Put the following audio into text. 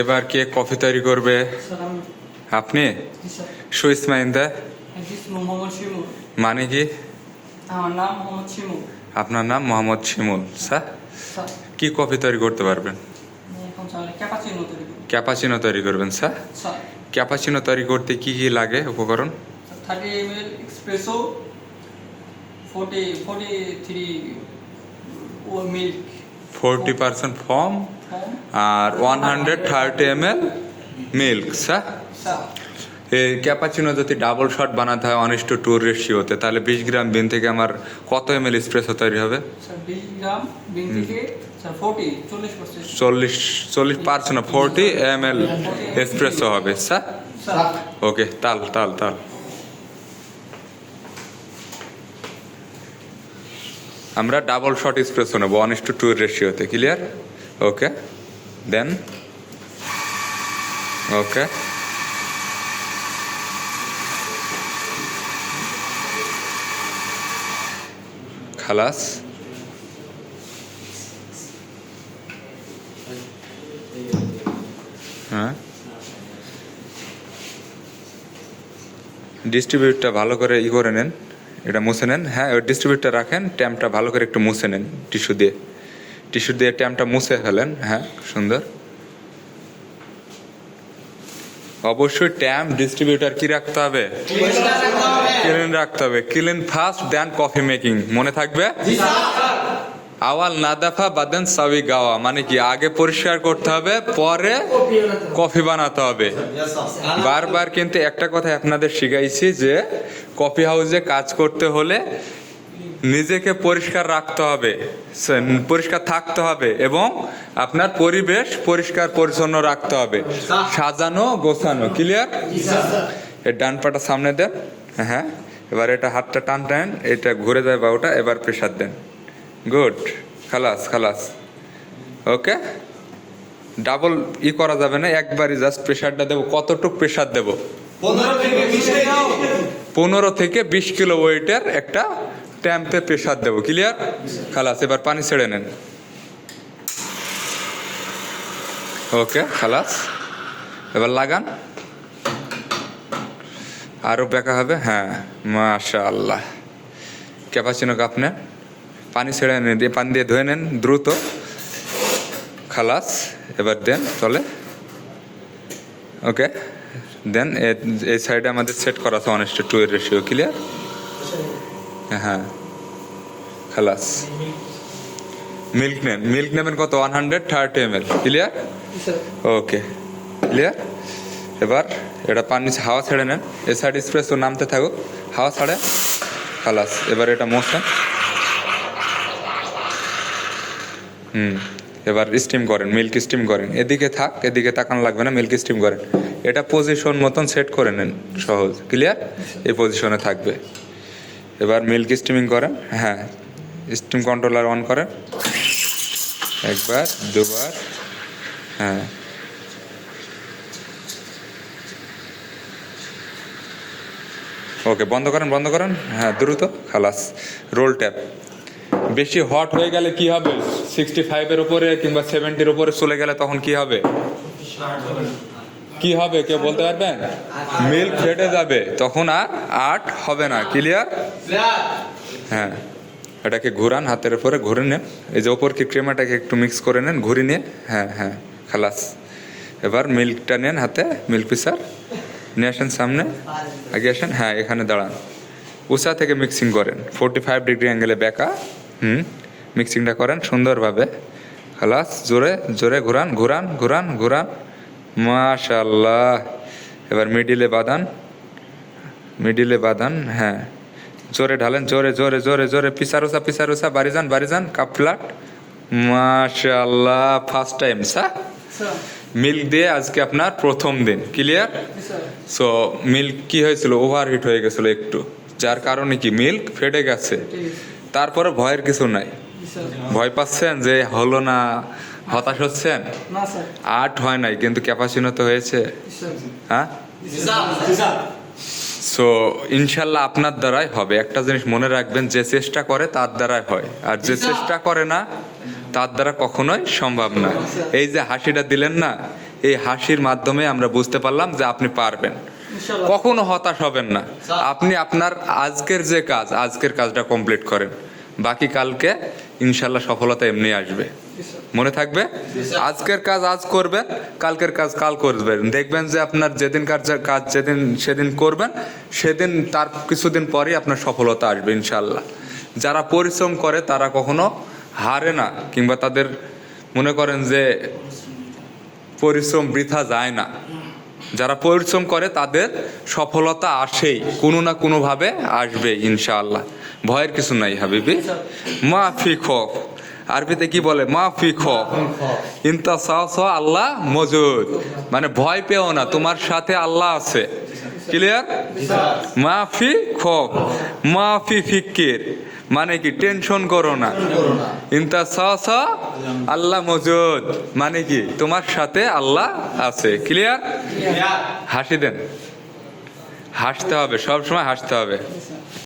এবার কে কফি তৈরি করবে? আপনি? জি স্যার। সুইস মাইন্দা জি মোহাম্মদ শিমু মানে কি? আপনার নাম মোহাম্মদ শিমুল স্যার। কি কফি তৈরি করতে পারবেন? ক্যাপাচিনো তৈরি করবেন স্যার? স্যার। ক্যাপাচিনো তৈরি করতে কি কি লাগে উপকরণ? Thirty M L espresso forty forty three milk. Forty percent foam? আর one hundred thirty M L milk sir এই ক্যাপাচিনো যদি ডাবল শট বানাতে হয় অনিষ্ট টু রেশিওতে তাহলে বিশ গ্রাম বিন থেকে আমার কত এম এল স্প্রেসো তৈরি হবে? চল্লিশ পার্সেন্ট চল্লিশ percent forty M L espresso হবে স্যার ওকে তাল তাল তাল। আমরা ডাবল শট এক্সপ্রেসও নেব ওয়ান ইস টু টু রেশিওতে ক্লিয়ার ওকে দেন ওকে খালাস হ্যাঁ ডিস্ট্রিবিউটটা ভালো করে ই করে নেন। এটা মুছে নেন। হ্যাঁ ওই ডিস্ট্রিবিউটটা রাখেন ট্যাম্পটা ভালো করে একটু মুছে নেন টিস্যু দিয়ে। টিস্যু দিয়ে ট্যাম্পটা মুছে ফেলেন। হ্যাঁ সুন্দর। অবশ্যই ট্যাম ডিস্ট্রিবিউটার কি রাখতে হবে? ক্লিন রাখতে হবে। Clean first then coffee making মনে থাকবে? আওয়াল নাদাফা বাদেন সাবি গাওয়া। মানে কি, আগে পরিষ্কার করতে হবে, পরে কফি বানাতে হবে। বারবার কিন্তু একটা কথা আপনাদের শিখাইছি যে কফি হাউসে কাজ করতে হলে নিজেকে পরিষ্কার রাখতে হবে পরিষ্কার থাকতে হবে এবং আপনার পরিবেশ পরিষ্কার পরিচ্ছন্ন রাখতে হবে। সাজানো গোছানো ক্লিয়ার এর ডান পাটা সামনে দেন হ্যাঁ এবার এটা হাতটা টান টান এটা ঘুরে যায় বা ওটা এবার প্রেশার দেন। গুড খালাস খালাস। ওকে? ডাবল ই করা যাবে না একবারই জাস্ট প্রেশারটা দেবো কতটুক প্রেশার দেবো? পনেরো থেকে বিশ পনেরো থেকে বিশ কিলো ওয়েটের একটা ট্যাম্পে প্রেশার দেবো ক্লিয়ার খালাস, এবার পানি ছেড়ে নেন। ওকে, খালাস, এবার লাগান। আরও বেঁকা হবে? হ্যাঁ মাশা আল্লাহ ক্যাপাচিনো কাপ নেন। পানি ছেড়ে নেন, দিয়ে পানি দিয়ে ধুয়ে নেন, দ্রুত। খালাস, এবার দেন, চলে। ওকে, দেন এই সাইডে আমাদের সেট করা আছে অনেস্ট টু এর রেশিও ক্লিয়ার হ্যাঁ খালাস। মিল্ক নেন। মিল্ক নেবেন কত? One hundred thirty M L clear? Okay. Clear? এবার এটা পানি হাওয়া ছেড়ে নেন। এই সাইড স্প্রেস তো নামতে থাকুক। হাওয়া ছাড়ে। খালাস। এবার এটা মোছেন হুম। এবার স্টিম করেন। মিল্ক স্টিম করেন। এদিকে থাক, এদিকে তাকানো লাগবে না, মিল্ক স্টিম করেন। এটা পজিশন মতন সেট করে নেন। সহজ। ক্লিয়ার? এই পজিশনে থাকবে। এবার মিল্ক স্টিমিং করেন। হ্যাঁ স্টিম কন্ট্রোলার অন করেন। একবার, দুবার হ্যাঁ। ওকে বন্ধ করেন বন্ধ করেন। হ্যাঁ দ্রুত, খালাস। রোল ট্যাপ বেশি হট হয়ে গেলে কি হবে? সিক্সটি ফাইভের উপরে কিংবা সেভেন্টির উপরে চলে গেলে তখন কি হবে? কি হবে, কেউ বলতে পারবেন মিল্ক ফেটে যাবে। তখন আর আট হবে না, ক্লিয়ার? হ্যাঁ। এটাকে ঘুরান, হাতের উপরে ঘুরে নেন। এই যে ওপর কি ক্রেমাটাকে একটু মিক্স করে নেন ঘুরি নিয়ে হ্যাঁ হ্যাঁ খালাস। এবার মিল্কটা নেন হাতে, মিল্ক পিসার। নিয়ে আসেন সামনে। আগে আসেন হ্যাঁ এখানে দাঁড়ান। উষা থেকে মিক্সিং করেন। ফোরটি ফাইভ ডিগ্রি অ্যাঙ্গেলে বেঁকা, হুম মিক্সিংটা করেন সুন্দরভাবে। খালাস, জোরে জোরে ঘুরান ঘুরান ঘুরান ঘুরান। মাশাল্লাহ এবার মিডিলে বাদান মিডিলে বাদান হ্যাঁ। জোরে ঢালেন জোরে জোরে জোরে জোরে। পিসারুসা পিসারুসা বাড়ি যান বাড়ি যান কাপ ফ্লাট। মাশাল্লাহ ফার্স্ট টাইম স্যার মিল্ক দিয়ে আজকে আপনার প্রথম দিন ক্লিয়ার সো মিল্ক কি হয়েছিল? ওভারহিট হয়ে গেছিল একটু। যার কারণে কি? মিল্ক ফেটে গেছে। তারপরে ভয়ের কিছু নাই। ভয় পাচ্ছেন যে হলো না? হতাশ হচ্ছেন? আট হয় নাই কিন্তু ক্যাপাচিনো তো হয়েছে। হ্যাঁ? সো ইনশাল্লাহ আপনার দ্বারাই হবে। একটা জিনিস মনে রাখবেন যে চেষ্টা করে তার দ্বারাই হয়। আর যে চেষ্টা করে না তার দ্বারা কখনোই সম্ভব না। এই যে হাসিটা দিলেন না এই হাসির মাধ্যমে আমরা বুঝতে পারলাম যে আপনি পারবেন। কখনো হতাশ হবেন না। আপনি আপনার আজকের যে কাজ আজকের কাজটা কমপ্লিট করেন। বাকি কালকে ইনশাল্লাহ সফলতা এমনি আসবে। মনে থাকবে? আজকের কাজ আজ করবেন, কালকের কাজ কাল করবেন। দেখবেন যে আপনার যেদিন কাজ যেদিন, সেদিন করবেন, সেদিন, তার কিছুদিন পরেই আপনার সফলতা আসবে ইনশাল্লাহ যারা পরিশ্রম করে, তারা কখনো হারে না, কিংবা তাদের মনে করেন যে পরিশ্রম বৃথা যায় না। যারা পরিশ্রম করে, তাদের সফলতা আসেই, কোনো না কোনোভাবে আসবে ইনশাআল্লাহ। ভয়ের কিছু নাই, হাবিবি। মা ফি খফ আরবিতে কি বলে? মা ফি খফ ইনতা সাহস আল্লাহ মজুদ। মানে ভয় পেও না, তোমার সাথে আল্লাহ আছে। ক্লিয়ার মা ফি খফ মা ফি ফিকির। মানে কি? টেনশন করো না। ইনতা সাহস আল্লাহ মজুদ। মানে কি? তোমার সাথে আল্লাহ আছে। ক্লিয়ার হাসি দেন। হাসতে হবে সব সময় হাসতে হবে।